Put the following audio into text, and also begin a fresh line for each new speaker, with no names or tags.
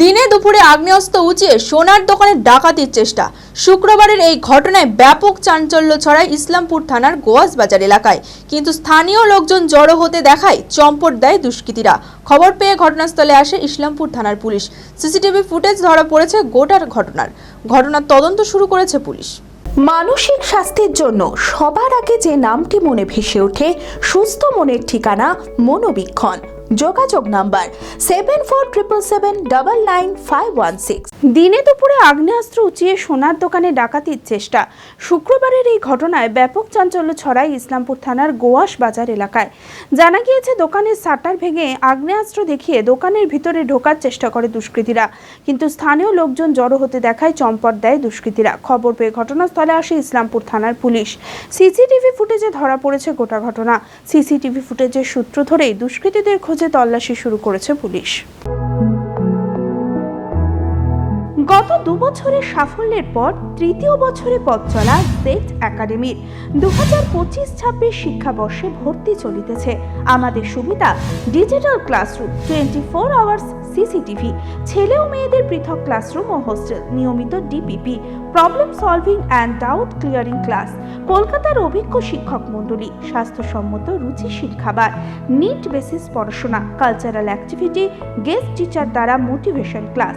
দিনে দুপুরে আগ্নেয়াস্ত্র উঁচিয়ে সোনার দোকানে ডাকাতির চেষ্টা। শুক্রবারের এই ঘটনায় ব্যাপক চাঞ্চল্য ছড়ায় ইসলামপুর থানার গোয়াস বাজার এলাকায়। কিন্তু স্থানীয় লোকজন জড়ো হতে দেখায় চম্পট দেয় দুষ্কৃতীরা। খবর পেয়ে ঘটনাস্থলে আসে ইসলামপুর থানার পুলিশ। সিসিটিভি ফুটেজ ধরা পড়েছে গোটার ঘটনার। ঘটনার তদন্ত শুরু করেছে পুলিশ।
মানসিক স্বাস্থ্যের জন্য সবার আগে যে নামটি মনে ভেসে ওঠে, সুস্থ মনের ঠিকানা মনোবীক্ষণ। যোগাযোগ number seven four triple seven double nine five one six দিনে দুপুরে আগ্নেয়াস্ত্র উঁচিয়ে সোনার দোকানে ডাকাতির চেষ্টা। শুক্রবারের এই ঘটনায় ব্যাপক চাঞ্চল্য ছড়ায় ইসলামপুর থানার গোয়াস বাজার এলাকায়। জানা গিয়েছে, দোকানের শাটার ভেঙে আগ্নেয়াস্ত্র দেখিয়ে দোকানের ভিতরে ঢোকার চেষ্টা করে দুষ্কৃতীরা। কিন্তু স্থানীয় লোকজন জড়ো হতে দেখায় চম্পট দেয় দুষ্কৃতীরা। খবর পেয়ে ঘটনাস্থলে আসে ইসলামপুর থানার পুলিশ। সিসিটিভি ফুটেজে ধরা পড়েছে গোটা ঘটনা। সিসিটিভি ফুটেজের সূত্র ধরেই দুষ্কৃতীদের খোঁজে তল্লাশি শুরু করেছে পুলিশ। গত দু বছরের সাফল্যের পর তৃতীয় বছরে পথ চলা জেট একাডেমির দু হাজার পঁচিশ ছাব্বিশ শিক্ষাবর্ষে ভর্তি চলিতেছে। আমাদের সুবিধা, digital classroom twenty four hours, CCTV. ছেলে ও মেয়েদের পৃথক ক্লাসরুম ও হোস্টেল, নিয়মিত DPP problem solving and doubt clearing class কলকাতার অভিজ্ঞ শিক্ষক মণ্ডলী, স্বাস্থ্যসম্মত রুচিশীল খাবার নিট বেসিস পড়াশোনা কালচারাল অ্যাক্টিভিটি গেস্ট টিচার দ্বারা মোটিভেশন ক্লাস